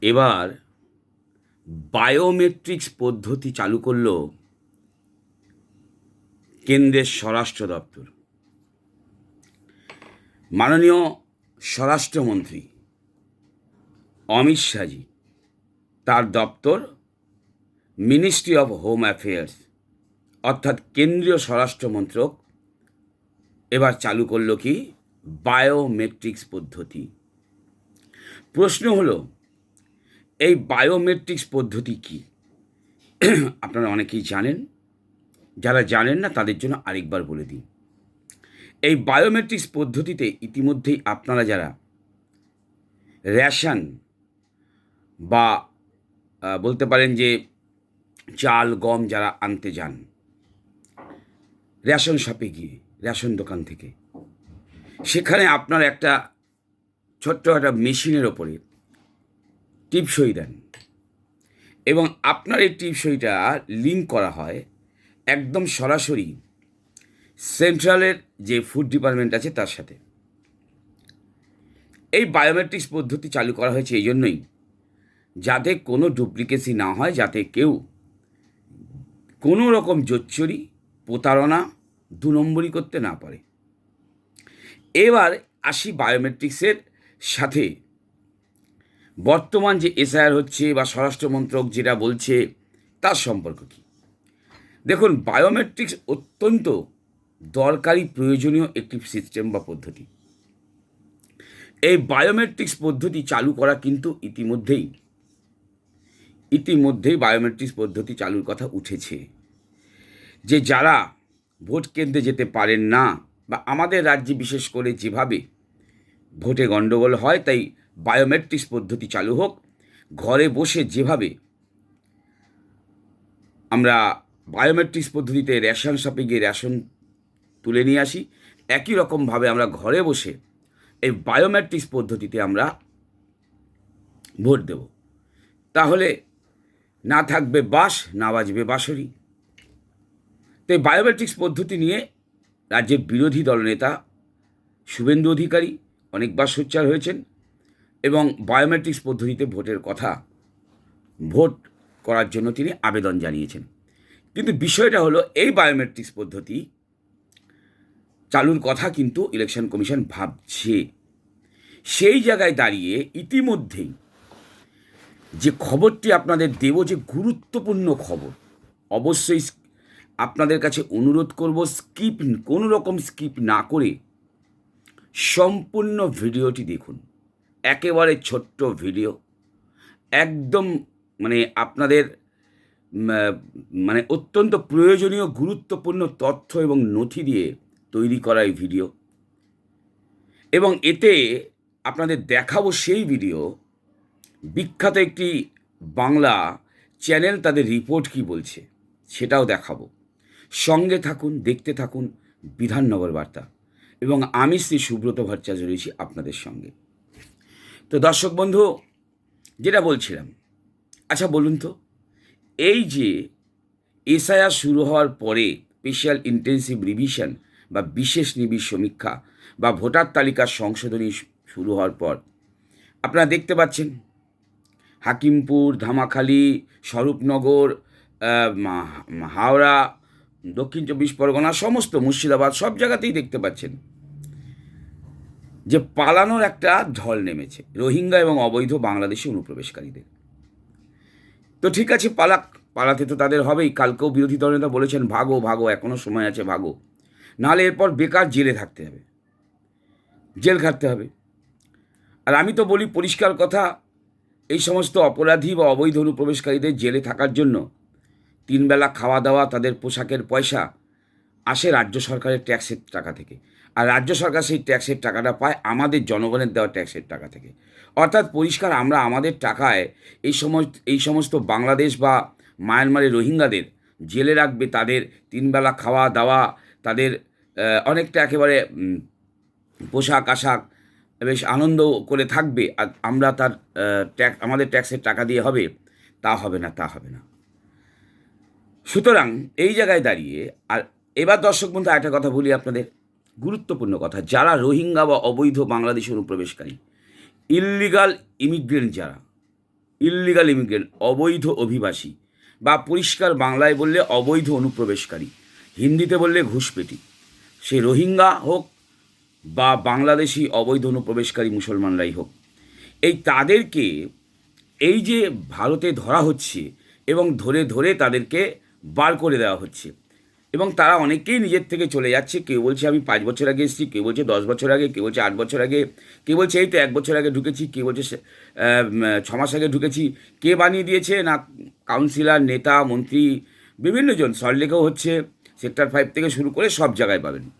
এবার বায়োমেট্রিক্স পদ্ধতি চালু করল কেন্দ্রের স্বরাষ্ট্র দপ্তর। মাননীয় স্বরাষ্ট্রমন্ত্রী অমিত শাহজি, তার দপ্তর মিনিস্ট্রি অফ হোম অ্যাফেয়ার্স অর্থাৎ কেন্দ্রীয় স্বরাষ্ট্র মন্ত্রক এবার চালু করল কি? বায়োমেট্রিক্স পদ্ধতি। প্রশ্ন হলো এই বায়োমেট্রিক্স পদ্ধতি কি? আপনারা অনেকেই জানেন। যারা জানেন না, তাদের জন্য আরেকবার বলে দিই। এই বায়োমেট্রিক্স পদ্ধতিতে ইতিমধ্যেই আপনারা যারা রেশন বা বলতে পারেন যে চাল, গম যারা আনতে যান, রেশন শপে গিয়ে, রেশন দোকান থেকে, সেখানে আপনার একটা ছোট্ট একটা মেশিনের ওপরে টিপসই দেন। এবং আপনার এই টিপসইটা লিঙ্ক করা হয় একদম সরাসরি সেন্ট্রালের যে ফুড ডিপার্টমেন্ট আছে তার সাথে। এই বায়োমেট্রিক্স পদ্ধতি চালু করা হয়েছে এই জন্যই যাতে কোনো ডুপ্লিকেসি না হয়, যাতে কেউ কোনো রকম জোচ্চুরি, প্রতারণা দু নম্বরই করতে না পারে। এবার আসি বায়োমেট্রিক্সের সাথে বর্তমান যে এসআইআর হচ্ছে বা স্বরাষ্ট্রমন্ত্রক যেটা বলছে, তার সম্পর্ক কী? দেখুন বায়োমেট্রিক্স অত্যন্ত দরকারি, প্রয়োজনীয় একটি সিস্টেম বা পদ্ধতি। এই বায়োমেট্রিক্স পদ্ধতি চালু করা কিন্তু ইতিমধ্যেই ইতিমধ্যেই বায়োমেট্রিক্স পদ্ধতি চালুর কথা উঠেছে। যে যারা ভোট কেন্দ্রে যেতে পারেন না বা আমাদের রাজ্যে বিশেষ করে যেভাবে ভোটে গণ্ডগোল হয়, তাই বায়োমেট্রিক্স পদ্ধতি চালু হোক, ঘরে বসে যেভাবে আমরা বায়োমেট্রিক্স পদ্ধতিতে রেশন শপে গিয়ে রেশন তুলে নিয়ে আসি, একই রকমভাবে আমরা ঘরে বসে এই বায়োমেট্রিক্স পদ্ধতিতে আমরা ভোট দেব। তাহলে না থাকবে বাস না বাজবে বাঁশরি। তো এই বায়োমেট্রিক্স পদ্ধতি নিয়ে রাজ্যের বিরোধী দলনেতা শুভেন্দু অধিকারী অনেকবার সোচ্চার হয়েছেন। এবং বায়োমেট্রিক্স পদ্ধতিতে ভোটের কথা, ভোট করার জন্য তিনি আবেদন জানিয়েছেন। কিন্তু বিষয়টা হলো, এই বায়োমেট্রিক্স পদ্ধতি চালুর কথা কিন্তু ইলেকশন কমিশন ভাবছে। সেই জায়গায় দাঁড়িয়ে ইতিমধ্যেই যে খবরটি আপনাদের দেব, যে গুরুত্বপূর্ণ খবর, অবশ্যই আপনাদের কাছে অনুরোধ করব স্কিপ কোনো রকম স্কিপ না করে সম্পূর্ণ ভিডিওটি দেখুন। একেবারে ছোট্ট ভিডিও। একদম মানে আপনাদের মানে অত্যন্ত প্রয়োজনীয়, গুরুত্বপূর্ণ তথ্য এবং নথি দিয়ে তৈরি করা এই ভিডিও। এবং এতে আপনাদের দেখাবো সেই ভিডিও। বিখ্যাত একটি বাংলা চ্যানেল তাদের রিপোর্ট কি বলছে, সেটাও দেখাবো। সঙ্গে থাকুন, দেখতে থাকুন বিধাননগর বার্তা। এবং আমি শ্রী সুব্রত ভট্টাচার্য রয়েছি আপনাদের সঙ্গে। তো দর্শক বন্ধু, যেটা বলছিলাম আচ্ছা বলুন তো, এই যে এসআইআর শুরু হওয়ার পরে স্পেশাল ইন্টেন্সিভ রিভিশন বা বিশেষ নিবিড় সমীক্ষা বা ভোটার তালিকার সংশোধনী শুরু হওয়ার পর, আপনারা দেখতে পাচ্ছেন হাকিমপুর, ধামাখালি, স্বরূপনগর হাওড়া, দক্ষিণ চব্বিশ পরগনা, সমস্ত মুর্শিদাবাদ, সব জায়গাতেই দেখতে পাচ্ছেন। যে পালানোর একটা ঢল নেমেছে, রোহিঙ্গা এবং অবৈধ বাংলাদেশি অনুপ্রবেশকারীদের। তো ঠিক আছে, পালাক, পালাতে তো তাদের হবেই, কালকেও বিরোধী দলনেতা বলেছেন, ভাগো ভাগো এখনও সময় আছে, ভাগো। নাহলে এরপর বেকার জেলে থাকতে হবে, জেল খাটতে হবে। আর আমি তো বলি, পরিষ্কার কথা, এই সমস্ত অপরাধী বা অবৈধ অনুপ্রবেশকারীদের জেলে থাকার জন্য তিনবেলা খাওয়া দাওয়া, তাদের পোশাকের পয়সা আসে রাজ্য সরকারের ট্যাক্সের টাকা থেকে। আর রাজ্য সরকার সেই ট্যাক্সের টাকাটা পায় আমাদের জনগণের দেওয়া ট্যাক্সের টাকা থেকে। অর্থাৎ পরিষ্কার আমরা আমাদের টাকায় এই সমস্ত এই সমস্ত বাংলাদেশ বা মায়ানমারের রোহিঙ্গাদের জেলে রাখবে, তাদের তিনবেলা খাওয়া দাওয়া, তাদের অনেকটা একেবারে পোশাক আশাক বেশ আনন্দ করে থাকবে। আর আমরা তার ট্যাক্স আমাদের ট্যাক্সের টাকা দিয়ে হবে, তা হবে না, তা হবে না। সুতরাং এই জায়গায় দাঁড়িয়ে আর এবার দর্শক বন্ধু একটা কথা বলি আপনাদের। গুরুত্বপূর্ণ কথা, যারা রোহিঙ্গা বা অবৈধ বাংলাদেশি অনুপ্রবেশকারী ইললিগাল ইমিগ্রেন্ট যারা ইললিগাল ইমিগ্রেন্ট অবৈধ অভিবাসী বা পরিষ্কার বাংলায় বললে অবৈধ অনুপ্রবেশকারী, হিন্দিতে বললে ঘুষপেটি, সে রোহিঙ্গা হোক বা বাংলাদেশি অবৈধ অনুপ্রবেশকারী মুসলমানরাই হোক, এই তাদেরকে, এই যে ভারতে ধরা হচ্ছে এবং ধরে ধরে তাদেরকে বার করে দেওয়া হচ্ছে এবং তারা অনেকেই নিজের থেকে চলে যাচ্ছে। কেউ বলছে, আমি পাঁচ বছর আগে এসেছি। কেউ বলছে, দশ বছর আগে। কেউ বলছে, আট বছর আগে। কেউ বলছে, এই তো এক বছর আগে ঢুকেছি। কেউ বলছে ছ মাস আগে ঢুকেছি। কে বানিয়ে দিয়েছে? না, কাউন্সিলর, নেতা, মন্ত্রী, বিভিন্ন জন। সল্টলেকেও হচ্ছে, সেক্টর ফাইভ থেকে শুরু করে সব জায়গায় পাবেন।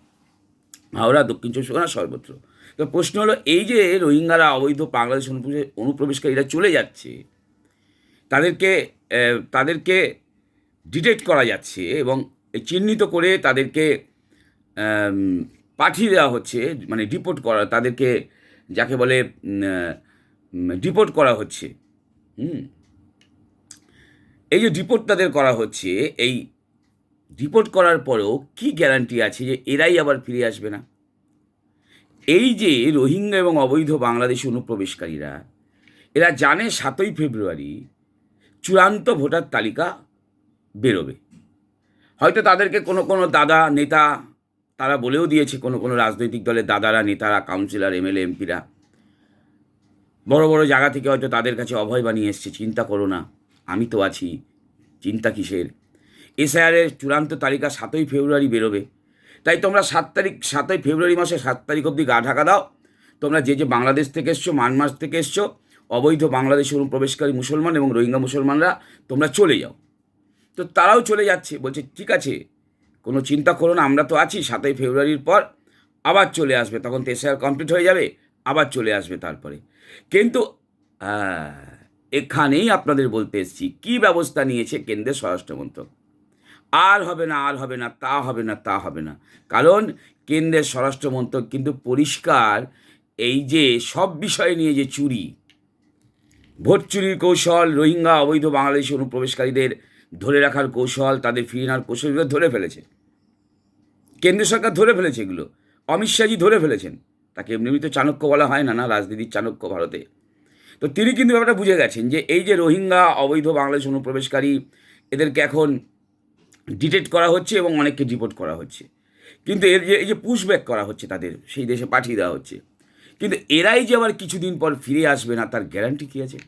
হাওড়া, দক্ষিণ চব্বিশ পরগনা, সর্বত্র। তো প্রশ্ন হলো, এই যে রোহিঙ্গারা অবৈধ বাংলাদেশ অনুপ্রবেশ- অনুপ্রবেশকারীরা চলে যাচ্ছে, তাদেরকে তাদেরকে ডিটেক্ট করা যাচ্ছে এবং চিহ্নিত করে তাদেরকে পাঠিয়ে দেওয়া হচ্ছে মানে ডিপোর্ট করা, তাদেরকে যাকে বলে ডিপোর্ট করা হচ্ছে। হুম? এই যে ডিপোর্ট তাদের করা হচ্ছে, এই ডিপোর্ট করার পরেও কি গ্যারান্টি আছে যে এরাই আবার ফিরে আসবে না? এই যে রোহিঙ্গা এবং অবৈধ বাংলাদেশি অনুপ্রবেশকারীরা, এরা জানে সাতই ফেব্রুয়ারি চূড়ান্ত ভোটার তালিকা বেরোবে। হয়তো তাদেরকে কোনো কোনো দাদা, নেতা তারা বলেও দিয়েছে, কোনো কোনো রাজনৈতিক দলের দাদারা, নেতারা কাউন্সিলর এমএলএ এমপিরা বড় বড় জায়গা থেকে হয়তো তাদের কাছে অভয় বানিয়ে এসছে, চিন্তা করো না, আমি তো আছি, চিন্তা কিসের? এসআইআরের চূড়ান্ত তালিকা সাতই ফেব্রুয়ারি বেরোবে। তাই তোমরা সাত তারিখ, সাতই ফেব্রুয়ারি মাসে সাত তারিখ অবধি গা ঢাকা দাও। তোমরা যে যে বাংলাদেশ থেকে এসছো, মানমাস থেকে এসছো, অবৈধ বাংলাদেশি অনুপ্রবেশকারী মুসলমান এবং রোহিঙ্গা মুসলমানরা, তোমরা চলে যাও। তো তারাও চলে যাচ্ছে। বলছে, ঠিক আছে, কোনো চিন্তা করো না, আমরা তো আছি, সাতই ফেব্রুয়ারির পর আবার চলে আসবে। তখন তো এসআইআর কমপ্লিট হয়ে যাবে, আবার চলে আসবে তারপরে। কিন্তু এখানেই আপনাদের বলতে এসেছি, কী ব্যবস্থা নিয়েছে কেন্দ্রের স্বরাষ্ট্রমন্ত্রক আর হবে না, আর হবে না, তা হবে না, তা হবে না। কারণ কেন্দ্রের স্বরাষ্ট্রমন্ত্রক কিন্তু পরিষ্কার এই যে সব বিষয় নিয়ে যে চুরি ভোট চুরির কৌশল, রোহিঙ্গা, অবৈধ বাংলাদেশি অনুপ্রবেশকারীদের ধরে রাখার কৌশল, তাদের ফিরিয়ে নেওয়ার কৌশলগুলো ধরে ফেলেছে। কেন্দ্র সরকার ধরে ফেলেছে এগুলো। অমিত শাহজি ধরে ফেলেছেন। তাকে এমনি তো চাণক্য বলা হয় না না রাজনীতির চাণক্য ভারতে। তো তিনি কিন্তু ব্যাপারটা বুঝে গেছেন যে এই যে রোহিঙ্গা অবৈধ বাংলাদেশ অনুপ্রবেশকারী, এদেরকে এখন ডিটেক্ট করা হচ্ছে এবং অনেককে ডিপোর্ট করা হচ্ছে। কিন্তু এর যে, এই যে পুশব্যাক করা হচ্ছে তাদের, সেই দেশে পাঠিয়ে দেওয়া হচ্ছে। কিন্তু এরাই যে আবার কিছুদিন পর ফিরে আসবে না, তার গ্যারান্টি কী আছে?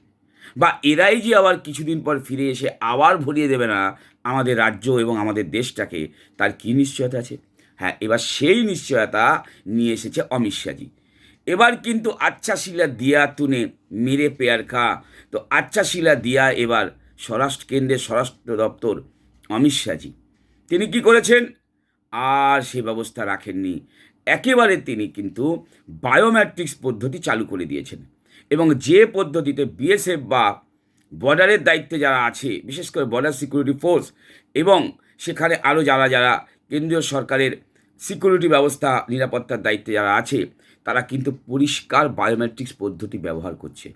বা এরাই যে আবার কিছুদিন পর ফিরে এসে আবার ভরিয়ে দেবে না আমাদের রাজ্য এবং আমাদের দেশটাকে। তার কী নিশ্চয়তা আছে? হ্যাঁ এবার সেই নিশ্চয়তা নিয়ে এসেছে অমিত শাহজি। এবার কিন্তু আচ্ছা শিলা দিয়া তুনে মেরে পেয়ার খা। তো আচ্ছা শিলা দিয়া এবার স্বরাষ্ট্র কেন্দ্রের স্বরাষ্ট্র দপ্তর অমিত শাহজি। তিনি কি করেছেন? আর সে ব্যবস্থা রাখেননি। একেবারে তিনি কিন্তু বায়োমেট্রিক্স পদ্ধতি চালু করে দিয়েছেন। এবং যে পদ্ধতিতে বিএসএফ বা বর্ডারের দায়িত্বে যারা আছে, বিশেষ করে বর্ডার সিকিউরিটি ফোর্স এবং সেখানে আরও যারা যারা কেন্দ্রীয় সরকারের সিকিউরিটি ব্যবস্থা, নিরাপত্তার দায়িত্বে যারা আছে, তারা কিন্তু পরিষ্কার বায়োমেট্রিক্স পদ্ধতি ব্যবহার করছে।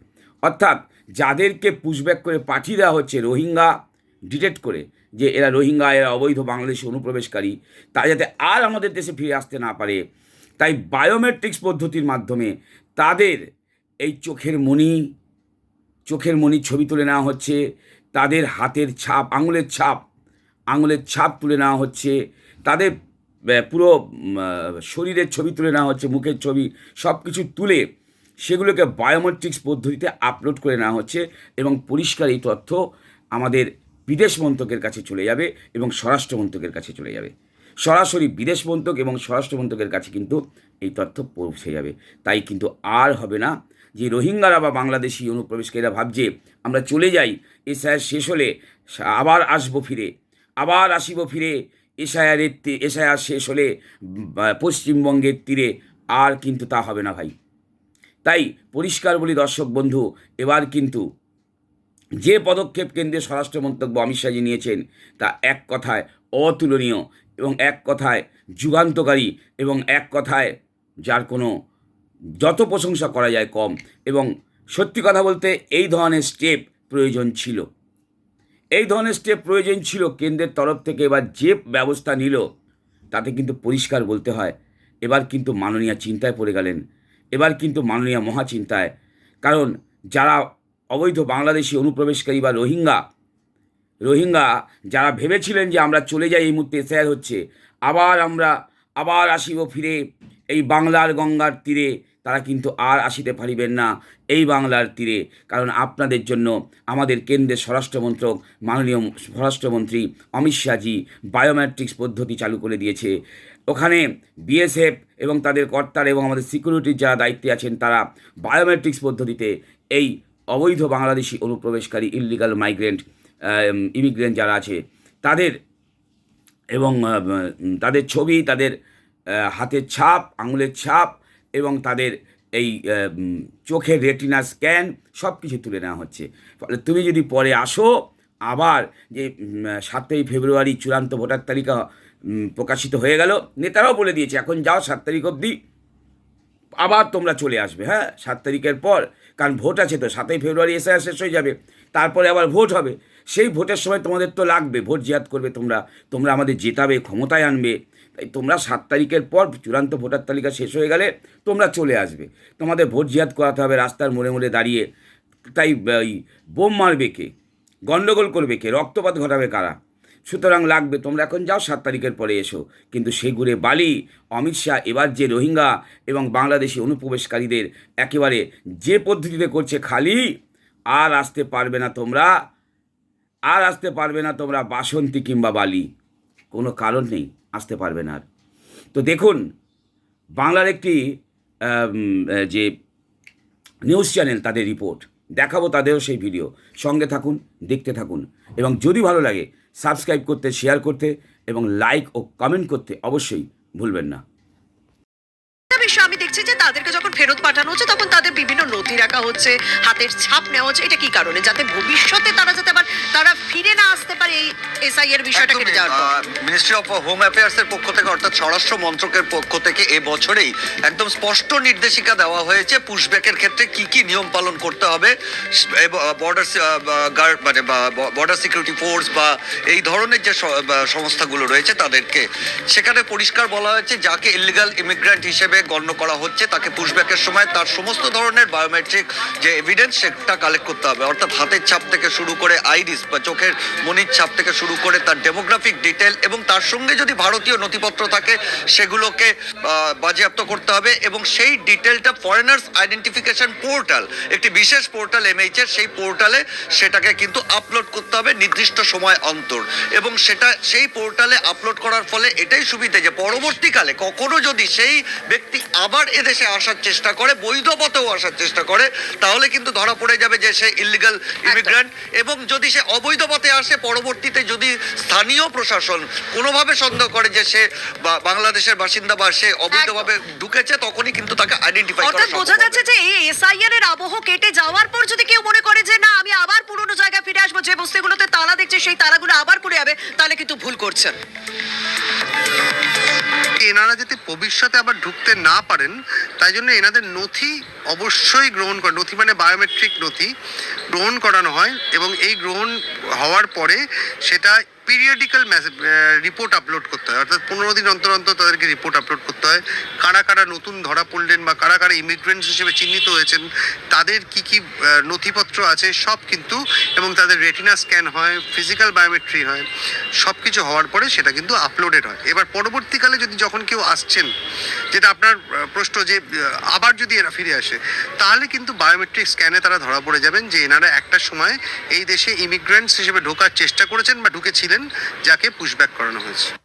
অর্থাৎ যাদেরকে পুশব্যাক করে পাঠিয়ে দেওয়া হচ্ছে রোহিঙ্গা ডিটেক্ট করে যে এরা রোহিঙ্গা, এরা অবৈধ বাংলাদেশি অনুপ্রবেশকারী তা যাতে আর আমাদের দেশে ফিরে আসতে না পারে। তাই বায়োমেট্রিক্স পদ্ধতির মাধ্যমে তাদের এই চোখের মণি, চোখের মণির ছবি তুলে নেওয়া হচ্ছে। তাদের হাতের ছাপ, আঙুলের ছাপ আঙুলের ছাপ তুলে নেওয়া হচ্ছে। তাদের পুরো শরীরের ছবি তুলে নেওয়া হচ্ছে, মুখের ছবি সব কিছু তুলে সেগুলোকে বায়োমেট্রিক্স পদ্ধতিতে আপলোড করে নেওয়া হচ্ছে এবং পরিষ্কার এই তথ্য আমাদের বিদেশ মন্ত্রকের কাছে চলে যাবে এবং স্বরাষ্ট্র মন্ত্রকের কাছে চলে যাবে। সরাসরি বিদেশ মন্ত্রক এবং স্বরাষ্ট্র মন্ত্রকের কাছে কিন্তু এই তথ্য পৌঁছে যাবে। তাই কিন্তু আর হবে না। যে রোহিঙ্গারা বা বাংলাদেশি অনুপ্রবেশকারীরা ভাবছে, আমরা চলে যাই, এসআইআর শেষ হলে আবার আসব ফিরে, আবার আসিব ফিরে এসআইআরের এসআইআর শেষ হলে পশ্চিমবঙ্গের তীরে আর কিন্তু তা হবে না ভাই। তাই পরিষ্কার বলি দর্শক বন্ধু, এবার কিন্তু যে পদক্ষেপ কেন্দ্রীয় স্বরাষ্ট্র মন্তব্য অমিত শাহজি নিয়েছেন, তা এক কথায় অতুলনীয় এবং এক কথায় যুগান্তকারী এবং এক কথায় যার কোনো যত প্রশংসা করা যায় কম। এবং সত্যি কথা বলতে এই ধরনের স্টেপ প্রয়োজন ছিল। এই ধরনের স্টেপ প্রয়োজন ছিল কেন্দ্রের তরফ থেকে এবার যে ব্যবস্থা নিল, তাতে কিন্তু পরিষ্কার বলতে হয়, এবার কিন্তু মাননীয় চিন্তায় পড়ে গেলেন। এবার কিন্তু মাননীয় মহাচিন্তায়। কারণ যারা অবৈধ বাংলাদেশি অনুপ্রবেশকারী বা রোহিঙ্গা রোহিঙ্গা যারা ভেবেছিলেন যে আমরা চলে যাই এই মুহূর্তে এসআইআর হচ্ছে, আবার আমরা, আবার আসিব ফিরে এই বাংলার গঙ্গার তীরে তারা কিন্তু আর আসিতে পারিবেন না এই বাংলার তীরে। কারণ আপনাদের জন্য আমাদের কেন্দ্রের স্বরাষ্ট্রমন্ত্রক মাননীয় স্বরাষ্ট্রমন্ত্রী অমিত শাহজি বায়োমেট্রিক্স পদ্ধতি চালু করে দিয়েছে। ওখানে বিএসএফ এবং তাদের কর্তার এবং আমাদের সিকিউরিটির যারা দায়িত্বে আছেন, তারা বায়োমেট্রিক্স পদ্ধতিতে এই অবৈধ বাংলাদেশি অনুপ্রবেশকারী ইললিগাল মাইগ্রেন্ট ইমিগ্রেন্ট যারা আছে, তাদের এবং তাদের ছবি, তাদের হাতের ছাপ, আঙুলের ছাপ এবং তাদের এই চোখের রেটিনা স্ক্যান সব কিছু তুলে নেওয়া হচ্ছে। ফলে তুমি যদি পরে আসো, আবার যে সাতই ফেব্রুয়ারি চূড়ান্ত ভোটার তালিকা প্রকাশিত হয়ে গেল, নেতারাও বলে দিয়েছে, এখন যাও সাত তারিখ অবধি, আবার তোমরা চলে আসবে। হ্যাঁ সাত তারিখের পর, কারণ ভোট আছে তো, সাতই ফেব্রুয়ারি এসে শেষ হয়ে যাবে, তারপরে আবার ভোট হবে। সেই ভোটের সময় তোমাদের তো লাগবে, ভোট জিয়াদ করবে তোমরা। তোমরা আমাদের জেতাবে, ক্ষমতায় আনবে। তাই তোমরা সাত তারিখের পর চূড়ান্ত ভোটার তালিকা শেষ হয়ে গেলে তোমরা চলে আসবে। তোমাদের ভোট জিয়াদ করাতে হবে রাস্তার মোড়ে মোড়ে দাঁড়িয়ে। তাই বোম মারবে কে? গণ্ডগোল করবে কে? রক্তপাত ঘটাবে কারা? সুতরাং লাগবে, তোমরা এখন যাও সাত তারিখের পরে এসো। কিন্তু সেগুড়ে বালি, অমিত শাহ, এবার যে রোহিঙ্গা এবং বাংলাদেশি অনুপ্রবেশকারীদের একেবারে যে পদ্ধতিতে করছে খালি, আর আসতে পারবে না তোমরা। আর আসতে পারবে না তোমরা বাসন্তী কিংবা বালি। কোনো কারণ নেই, আসতে পারবে না আর। তো দেখুন, বাংলার একটি যে নিউজ চ্যানেল তাদের রিপোর্ট, দেখাবো তাদেরও সেই ভিডিও। সঙ্গে থাকুন, দেখতে থাকুন, এবং যদি ভালো লাগে, সাবস্ক্রাইব করতে, শেয়ার করতে, এবং লাইক ও কমেন্ট করতে অবশ্যই ভুলবেন না। বিষয় আমি দেখছি যে তাদেরকে যখন ফেরত পাঠানো হচ্ছে তখন তাদের বিভিন্ন নথি রাখা হচ্ছে হাতের ছাপ নেওয়া হচ্ছে। এটা কি কারণে? যাতে ভবিষ্যতে তারা যাতে আবার তারা ফিরে না আসতে পারে এই এসআই এর বিষয়টা কেটে যাওয়ার মিনিস্ট্রি অফ হোম অ্যাফেয়ার্স এর পক্ষ থেকে অর্থাৎ স্বরাষ্ট্র মন্ত্রকের পক্ষ থেকে এ বছরেই একদম স্পষ্ট নির্দেশিকা দেওয়া হয়েছে পুশব্যাকের ক্ষেত্রে কি কি নিয়ম পালন করতে হবে বর্ডার গার্ড মানে বর্ডার সিকিউরিটি ফোর্স বা এই ধরনের যে সংস্থাগুলো রয়েছে তাদেরকে। সেখানে পরিষ্কার বলা হয়েছে যাকে ইলিগাল ইমিগ্রেন্ট হিসেবে গণ্য করা হচ্ছে, তাকে পুশব্যাকের সময় তার সমস্ত ধরনের বায়োমেট্রিক যে এভিডেন্স সেটা কালেক্ট করতে হবে। অর্থাৎ হাতের ছাপ থেকে শুরু করে আইরিস বা চোখের মনির ছাপ থেকে শুরু করে তার ডেমোগ্রাফিক ডিটেল এবং তার সঙ্গে যদি ভারতীয় নথিপত্র থাকে, সেগুলোকে বাজেয়াপ্ত করতে হবে এবং সেই ডিটেলটা ফরেনার্স আইডেন্টিফিকেশন পোর্টাল একটি বিশেষ পোর্টাল এমএইচ এর সেই পোর্টালে সেটাকে কিন্তু আপলোড করতে হবে। নির্দিষ্ট সময় অন্তর। এবং সেটা সেই পোর্টালে আপলোড করার ফলে এটাই সুবিধা যে পরবর্তীকালে কখনো যদি সেই ব্যক্তি আবার এদেশে আসার চেষ্টা করে বৈধ পথেও আসার চেষ্টা করে তাহলে কিন্তু ধরা পড়ে যাবে যে সে ইলিগাল ইমিগ্রান্ট এবং যদি সে অবৈধ পথে আসে পরবর্তীতে যদি স্থানীয় প্রশাসন কোনোভাবে সন্দেহ করে যে সে বাংলাদেশের বাসিন্দা বা সে অবৈধভাবে ঢুকেছে তখনই কিন্তু তাকে আইডেন্টিফাই করা অর্থাৎ বোঝা যাচ্ছে যে এই এসআইআর এর আবহ কেটে যাওয়ার পর যদি কেউ মনে করে যে না আমি আবার পুরনো জায়গায় ফিরে আসব যে বস্তিগুলোতে তালা দেখছে সেই তালাগুলো আবার পড়ে যাবে তাহলে কিন্তু ভুল করছেন। এনারা যাতে ভবিষ্যতে আবার ঢুকতে না পারেন তাই জন্য এনাদের নথি অবশ্যই গ্রহণ করে, নথি মানে বায়োমেট্রিক নথি গ্রহণ করানো হয় এবং এই গ্রহণ হওয়ার পরে সেটা পিরিয়ডিক্যাল রিপোর্ট আপলোড করতে হয়। অর্থাৎ পনেরো দিন অন্তর অন্তর তাদেরকে রিপোর্ট আপলোড করতে হয়। কারা কারা নতুন ধরা পড়লেন বা কারা কারা ইমিগ্রেন্টস হিসেবে চিহ্নিত হয়েছেন, তাদের কি কি নথিপত্র আছে সব কিন্তু এবং তাদের রেটিনা স্ক্যান হয় ফিজিক্যাল বায়োমেট্রি হয়, সব কিছু হওয়ার পরে সেটা কিন্তু আপলোডেড হয়। এবার পরবর্তীকালে যদি যখন কেউ আসছেন, যেটা আপনার প্রশ্ন যে আবার যদি এরা ফিরে আসে, তাহলে কিন্তু বায়োমেট্রিক স্ক্যানে তারা ধরা পড়ে যাবেন যে এনারা একটা সময় এই দেশে ইমিগ্রেন্টস হিসেবে ঢোকার চেষ্টা করেছেন বা ঢুকেছিলেন যাকে পুশব্যাক করানো হয়েছে।